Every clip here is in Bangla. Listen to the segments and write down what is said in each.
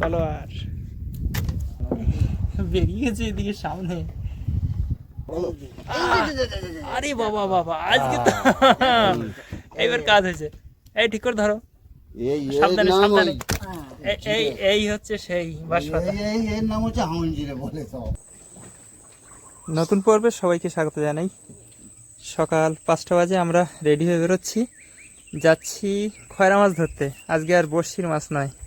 তলোয়ার বেরিয়ে গেছে এদিকে সামনে। আরে বাবা বাবা আজকে তো এইবার কাজ হয়েছে। এই ঠিক করে ধরো। এই এই সাবধানে সাবধানে। এই এই হচ্ছে সেই বাঁশপাতা এই এই এর নাম হচ্ছে হাউনজিরে বলে সব। নতুন পর্বে সবাইকে স্বাগত জানাই। সকাল পাঁচটা বাজে আমরা রেডি হয়ে বেরোচ্ছি। যাচ্ছি খয়রা মাছ ধরতে। আজকে আর বড়শির মাছ নয়।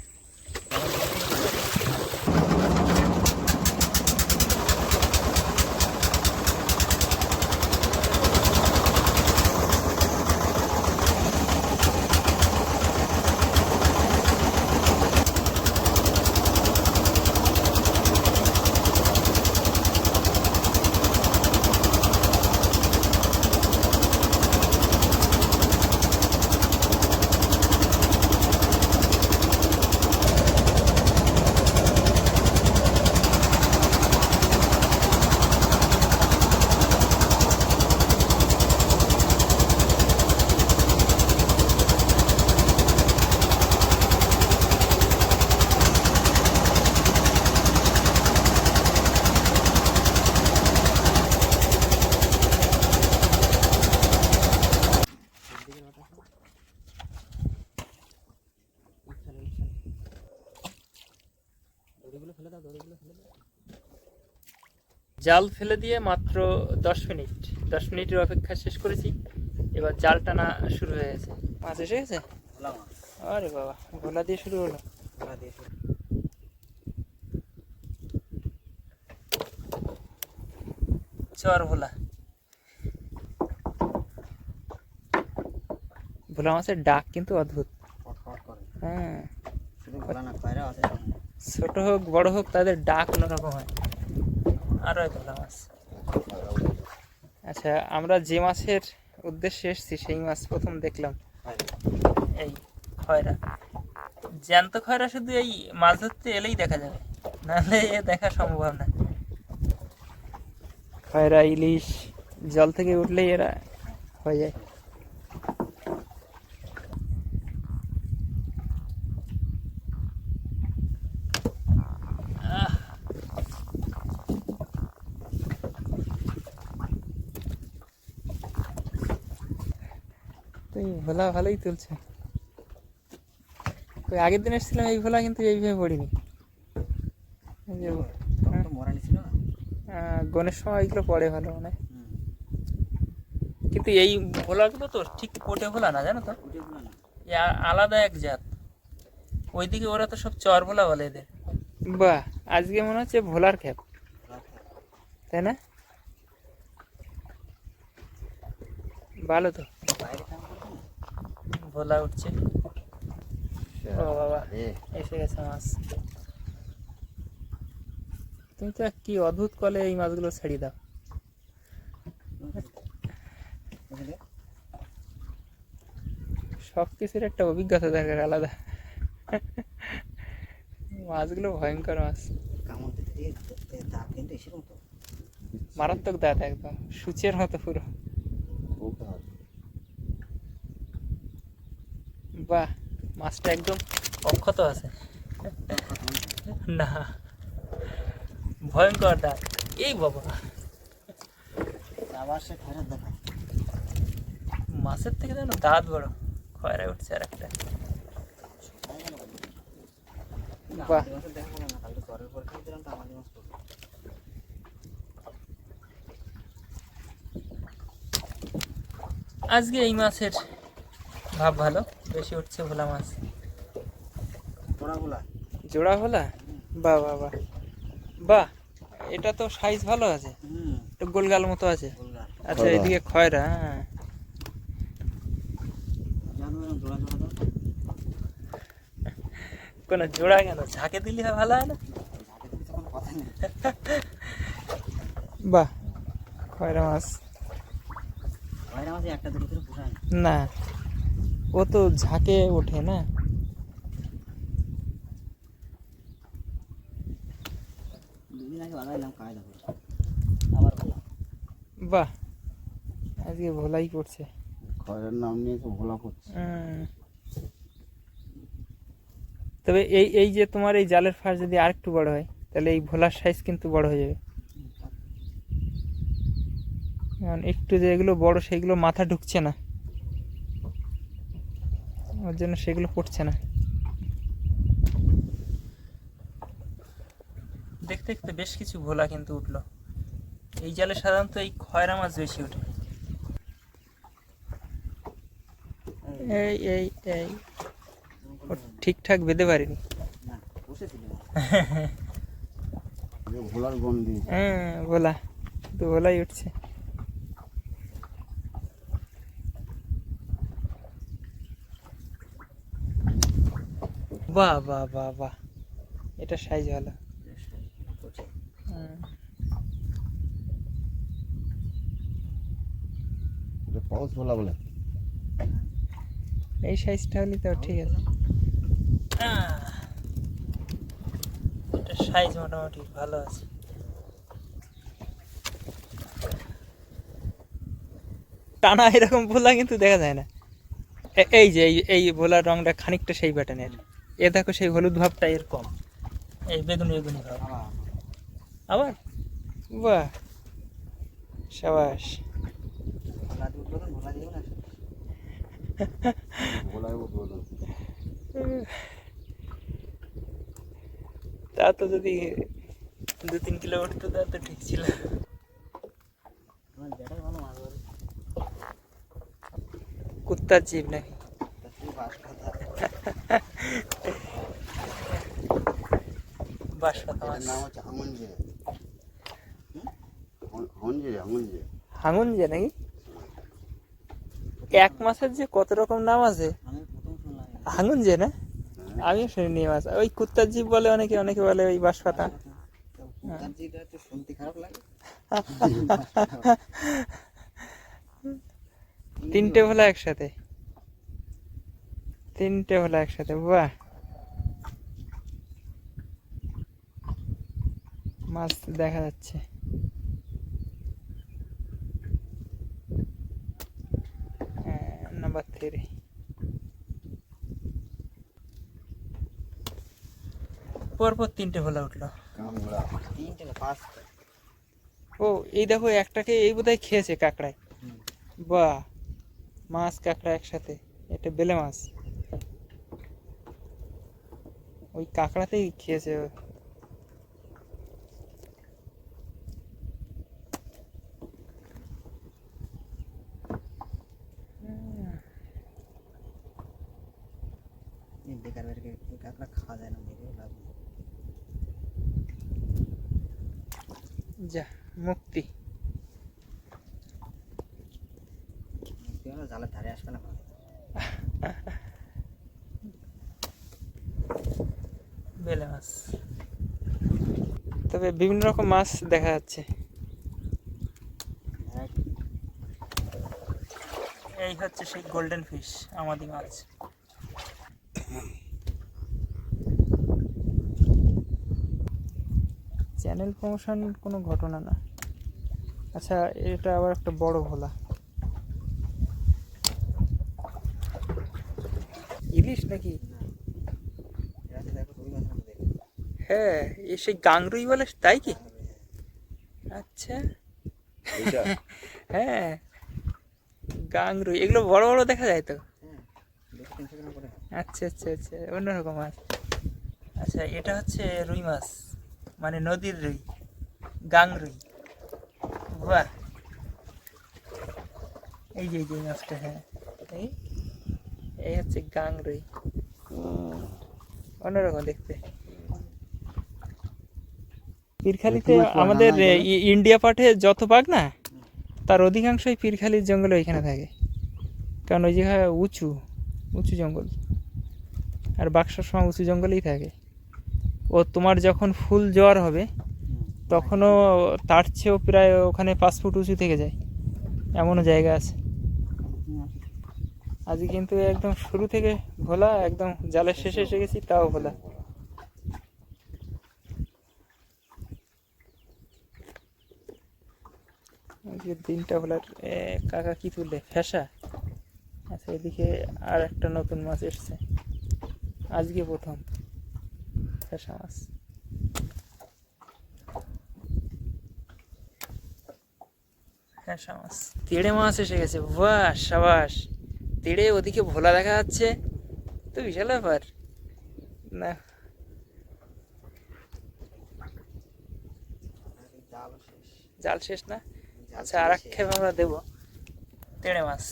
জাল ফেলে দিয়ে মাত্র দশ মিনিট দশ মিনিটের অপেক্ষা শেষ করেছি। এবার জাল টানা শুরু হয়ে গেছে। মাছ এসে গেছে? আরে বাবা ভোলা দিয়ে শুরু হলো। চর ভোলা। ভোলা মাছের ডাক কিন্তু অদ্ভুত। হ্যাঁ শুধু ভোলা না খয়রা আছে ছোট হোক, বড় হোক, তাদের ডাক অন্যরকম হয়। আরও এক মাছ আচ্ছা আমরা যে মাছের উদ্দেশ্যে এসেছি, সেই মাছ প্রথম দেখলাম। এই খয়রা। জ্যান্ত খয়রা শুধু এই মাছ ধরতে এলেই দেখা যাবে। নাহলে এ দেখা সম্ভব না। খয়রা, ইলিশ, জল থেকে উঠলেই এরা হয়ে যায়। এই ভোলা ভালোই তুলছে। ওই আগের দিন এসেছিলাম এই ভোলা কিন্তু এইভাবে পড়িনি। হ্যাঁ, গণের সময় এইগুলো পড়ে ভালো মানে কিন্তু এই ভোলাগুলো তো ঠিক কোটে ভোলা না জানো তো? আলাদা এক জাত। ওইদিকে ওরা তো সব চর ভোলা বলে এদের। বাহ আজকে মনে হচ্ছে ভোলার খ্যাপ। তাই না? ভালো তো বাইরে কাম করবে না ভোলা উঠছে ও বাবা এসে গেছে মাছ। তুমি তো কি অদ্ভুত কলে এই মাছগুলো ছেড়ে দাও। সব কিছুর একটা অভিজ্ঞতা দরকার আলাদা। মাছগুলো ভয়ঙ্কর মাছ। মারাত্মক দাঁত একদম সূচের মতো পুরো। বাহ মাছটা একদম অক্ষত আছে। না ভয়ঙ্কর দাঁত এই বাবা। আবার সে দেখা মাছের থেকে যেন দাঁত বড় খয়রা উঠছে আর একটা। বাহ। আজকে এই মাছের ভাব ভালো। বেশি উঠছে ভোলা মাছ। জোড়া ভোলা বাহ বাহ বাহ বাহ এটা তো সাইজ ভালো আছে। হুম। একটু গোলগাল মতো আছে। আচ্ছা এদিকে খয়রা হ্যাঁ। কোনো জোড়া কেন? ঝাঁকে দিলে হয় ভালো হয় না? বাহ খয়রা মাছ। খয়রা মাছ একটা দুটো না। ও তো ঝাঁকে ওঠে না। বাহ আজকে ভোলাই করছে। খয়ের নাম নিয়ে তো ভোলা করছে। তবে এই এই যে তোমার এই জালের ফাঁস যদি আরেকটু বড় হয় তাহলে এই ভোলার সাইজ কিন্তু বড় হয়ে যাবে। একটু যেগুলো বড় সেগুলো মাথা ঢুকছে না। ওর জন্য সেগুলো পড়ছে না। দেখতে দেখতে বেশ কিছু ভোলা কিন্তু উঠল। এই জালে সাধারণত এই খয়রা মাছ বেশি ওঠে। এই এই এই। ঠিকঠাক বেঁধে পারিনি। হ্যাঁ ভোলা তো ভোলাই উঠছে। বাহ বাহ বাহ বাহ। এটা সাইজ ভালো। পাউস ভোলা বলে এই সাইজটা হলে তো ঠিক আছে। এটা সাইজ মোটামুটি ভালো আছে। টানা এরকম ভোলা কিন্তু দেখা যায় না। এই যে এই- এই ভোলার রংটা খানিকটা সেই প্যাটার্নের এ দেখো সেই হলুদ ভাবটা এর কম। এই বেগুনি বেগুনি ভাব। আবার? বাহ। সাবাস। তো তা যদি দু তিন কিলো উঠতো তা তো ঠিক ছিল। কুত্তার জীব নাকি তা তুই বাস কথা বাঁশপাতা এটার মাছ নাম হচ্ছে হাঙ্গনজে হঞ্জে হাঙ্গনজে হাঙুন যে নাকি? এক মাসের যে কত রকম নাম আছে? হাঙুন যে না? আমিও শুনিনি মাছ ওই কুত্তার জীব বলে অনেকে অনেকে বলে ওই বাঁশপাতা। তিনটে ভোলা একসাথে। তিনটে ভোলা একসাথে বাহ। মাছ দেখা যাচ্ছে। নাম্বার থ্রি পরপর তিনটে ভোলা উঠল। ও এই দেখো একটাকে এই বোধহয় খেয়েছে কাঁকড়ায়। বাহ মাছ কাঁকড়া একসাথে এটা বেলে মাছ। ওই কাঁকড়াতেই খেয়েছে ও। এই বেকার বেকার এই কাঁকড়া খাওয়া যায় না মেরে লাভ নেই যা মুক্তি মুক্তি হলো জালের ধারে আসবে না কোনো। বেলে মাছ। তবে বিভিন্ন রকম মাছ দেখা যাচ্ছে। এই হচ্ছে সেই গোল্ডেন ফিশ আমাদি মাছ। চ্যানেল প্রমোশন কোনো ঘটনা না। আচ্ছা এটা আবার একটা বড় ভোলা। ইলিশ নাকি? হ্যাঁ এ সেই গাংরুই বলে তাই কি? আচ্ছা। হ্যাঁ গাংরুই। এগুলো বড় বড় দেখা যায় তো? হ্যাঁ আচ্ছা আচ্ছা আচ্ছা অন্যরকম মাছ। আচ্ছা এটা হচ্ছে রুই মাছ মানে নদীর রুই গাং রুই বাহ! এই যে এই মাছটা হ্যাঁ এই এই হচ্ছে গাং রুই অন্যরকম দেখতে। পীরখালিতে আমাদের ইন্ডিয়া পাঠে যত বাঘ না তার অধিকাংশই পীরখালির জঙ্গলে ওইখানে থাকে। কারণ ওই জায়গায় উঁচু উঁচু জঙ্গল। আর বাক্সার সময় উঁচু জঙ্গলেই থাকে। ও তোমার যখন ফুল জ্বর হবে তখনও তার চেয়েও প্রায় ওখানে পাঁচ ফুট উঁচু থেকে যায়। এমনও জায়গা আছে। আজকে কিন্তু একদম শুরু থেকে ভোলা একদম জালের শেষে এসে গেছি তাও ভোলা। আজকে দিনটা ভোলার কাকা কি তুলে ফ্যাসা? আচ্ছা এদিকে আর একটা নতুন মাছ এসছে। আজকে প্রথম ফেসা মাছ। ফেসা মাছ। তেড়ে মাছ এসে গেছে। বাহ, সাবাস। তেড়ে ওদিকে ভোলা দেখা যাচ্ছে। তো বিশাল ব্যাপার। না। জাল শেষ না? আচ্ছা আর এক খেপ আমরা দেবো। তেড়ে মাছ।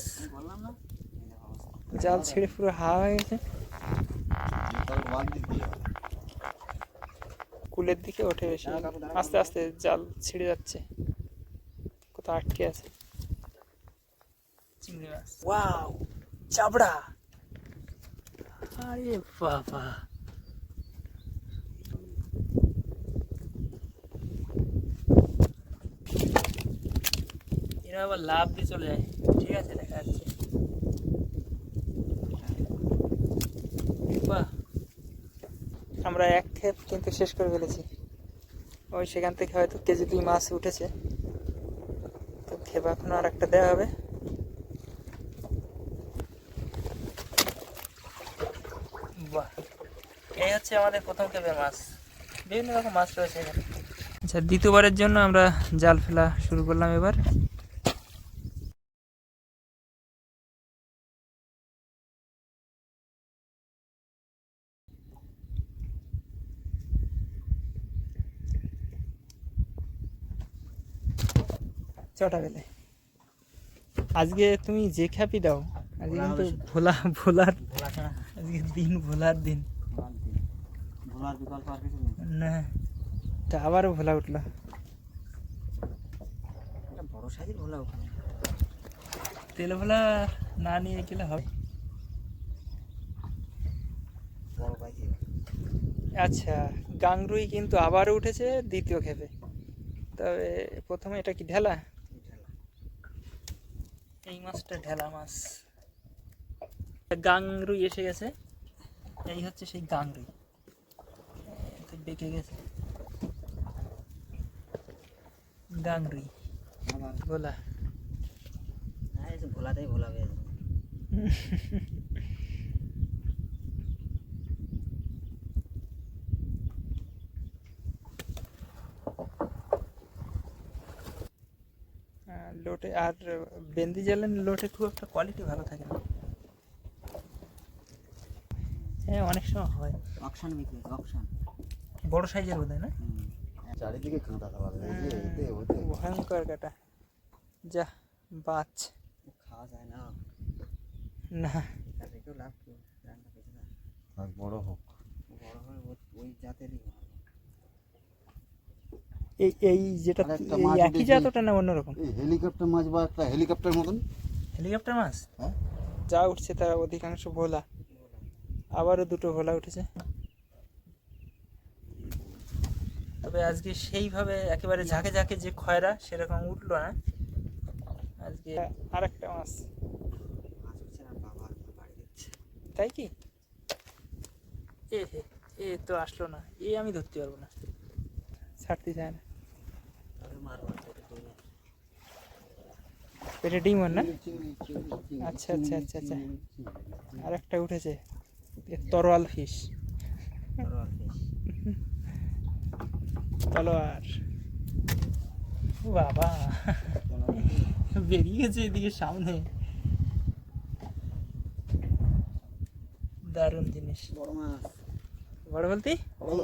জাল ছেড়ে পুরো হাওয়া হয়ে গেছে। কুলের দিকে ওঠে বেশি। আস্তে আস্তে জাল ছিঁড়ে যাচ্ছে। কোথাও আটকে আছে। চিংড়ি মাছ। ওয়াও চাবড়া। আরে বাবা। আবার লাভ দিয়ে চলে যায়। ঠিক আছে দেখা যাচ্ছে। বাহ। আমরা এক ক্ষেপ কিন্তু শেষ করে ফেলেছি। ওই সেখান থেকে হয়তো কেজি দুই মাছ উঠেছে। তো ক্ষেপ এখনও আর একটা দেওয়া হবে। বাহ। এই হচ্ছে আমাদের প্রথম ক্ষেপের মাছ। বিভিন্ন রকম মাছ রয়েছে এখানে। আচ্ছা দ্বিতীয়বারের জন্য আমরা জাল ফেলা শুরু করলাম এবার। চটা গেলে আজকে তুমি যে খ্যাপি দাও আজকে ভোলা কিন্তু ভোলা ভোলার ভোলা আজকে দিন ভোলার দিন। না। তা আবারও ভোলা উঠল। বড় সাইজের ভোলা ওখানে। তেল ভোলা না নিয়ে গেলে হবে। আচ্ছা গাংরুই কিন্তু আবারও উঠেছে দ্বিতীয় ক্ষেপে তবে প্রথমে এটা কি ঢেলা? এই মাছটা ঢেলা মাছ। গাংরুই এসে গেছে। এই হচ্ছে সেই গাংরুই বেঁকে গেছে। গাংরুই। ভোলা। ভোলাতেই ভোলা হয়ে যাবে আহ, লোটে আর বেন্দি জালের লোটে খুব একটা কোয়ালিটি ভালো থাকে না। হ্যাঁ অনেক সময় হয়। অকশান বিক্রি অকশান বড় সাইজের বোধ হয় না চারিদিকে কাঁটা খাওয়া যায় এই যে এতে ওতে ভয়ঙ্কর কাটা। যা বাচ খাওয়া যায় না। না। লাভ কি? বড় হোক। বড় হয় ওই- জাতেরই এই এই যেটা একটা মাছ একই। জাত ওটা না অন্যরকম? এই হেলিকপ্টার মাছ বা একটা হেলিকপ্টার মতন? হেলিকপ্টার মাছ? হ্যাঁ। যা উঠছে তার অধিকাংশ ভোলা। আবারও দুটো ভোলা উঠেছে। তবে আজকে সেইভাবে একেবারে ঝাঁকে ঝাঁকে যে খয়রা সেরকম উঠল না। আজকে আরেকটা মাছ। মাছ তাই কি? এ এ তো আসলো না। এ আমি ধরতে পারব না। ছাড়তে চায় না তবে মারবো না, এটা দুই মাস। পেটে ডিম না? আচ্ছা, আচ্ছা, আচ্ছা, আচ্ছা। চিংড়ি। আরেকটা উঠেছে। তরোয়াল আর তলোয়ার। বাবা। বেরিয়েছে এদিকে সামনে। দারুণ জিনিস। বড় মাছ। বড় বলতে? বলো।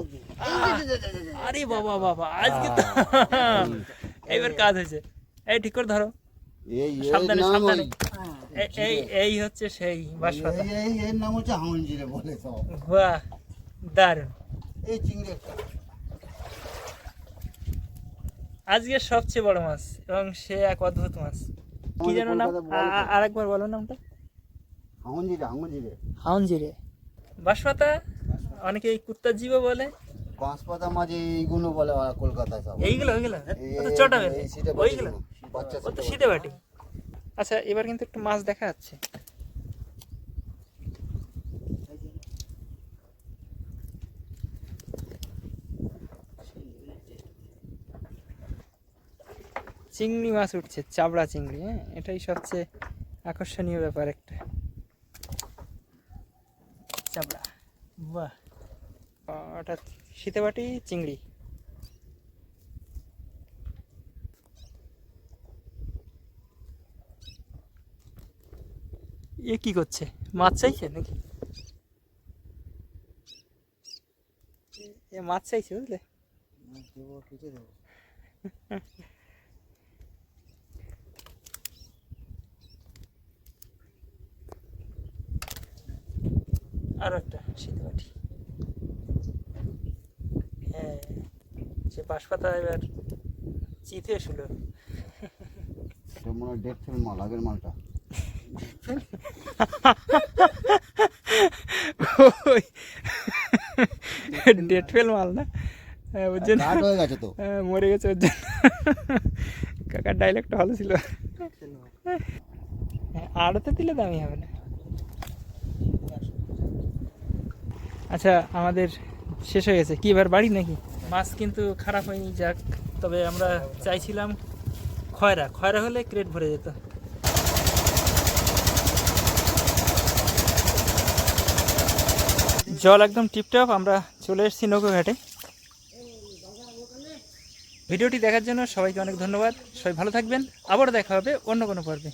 আরে বাবা বাবা আজকে তো এইবার কাজ হয়েছে। এই ঠিক করে ধরো। সাবধানে সাবধানে। এই- এই হচ্ছে সেই বাঁশপাতা এই- এই- এর নাম হচ্ছে হামঞ্জিরে বলে সব। বাহ দারুণ। এই চিংড়ি আজকে সবচেয়ে বড় মাছ এবং সে এক অদ্ভুত মাছ। কি যেন নাম? তো। আরেকবার বলো নামটা। হামঞ্জিরে হামঞ্জিরে হাউনজিরে। বাঁশপাতা অনেকে এই কুত্তার জীবও বলে। বাঁশপাতা মাছ এইগুলো বলে ওরা কলকাতায় সব। এইগুলো ওইগুলো? এই- চটা এই- বেলে এই শীতে ওইগুলো? বাচ্চা ও তো শীতে বাটি। আচ্ছা এবার কিন্তু একটু মাছ দেখা যাচ্ছে। চিংড়ি মাছ উঠছে চাবড়া চিংড়ি হ্যাঁ? এটাই সবচেয়ে আকর্ষণীয় ব্যাপার একটা। চাবড়া। বাহ। ওটা শীতেবাটি চিংড়ি। এ কি করছে? মাছ চাইছে নাকি? এ- মাছ চাইছে বুঝলে? আরও একটা শীতবাটি হ্যাঁ সে বাঁশপাতা এবার চিতে শুলো মনে হয় ডেট ফেল মাল আগের মালটা। ওই। ডেট ফেল মাল না? হ্যাঁ, ওর জন্য হয়ে গেছে তো। মরে গেছে ওর জন্য। কাকার ডাইলেক্টটা ভালো ছিল। হ্যাঁ, আড়তে দিলে দামি হবে না। আচ্ছা আমাদের শেষ হয়ে গেছে। কি এবার বাড়ি নাকি? মাছ কিন্তু খারাপ হয়নি, যাক। তবে আমরা চাইছিলাম খয়রা। খয়রা হলে ক্রেট ভরে যেত। জল একদম টিপটপ, আমরা চলে এসেছি নৌকো ঘাটে ভিডিওটি দেখার জন্য সবাইকে অনেক ধন্যবাদ। সবাই ভালো থাকবেন। আবারও দেখা হবে অন্য কোনো পর্বে।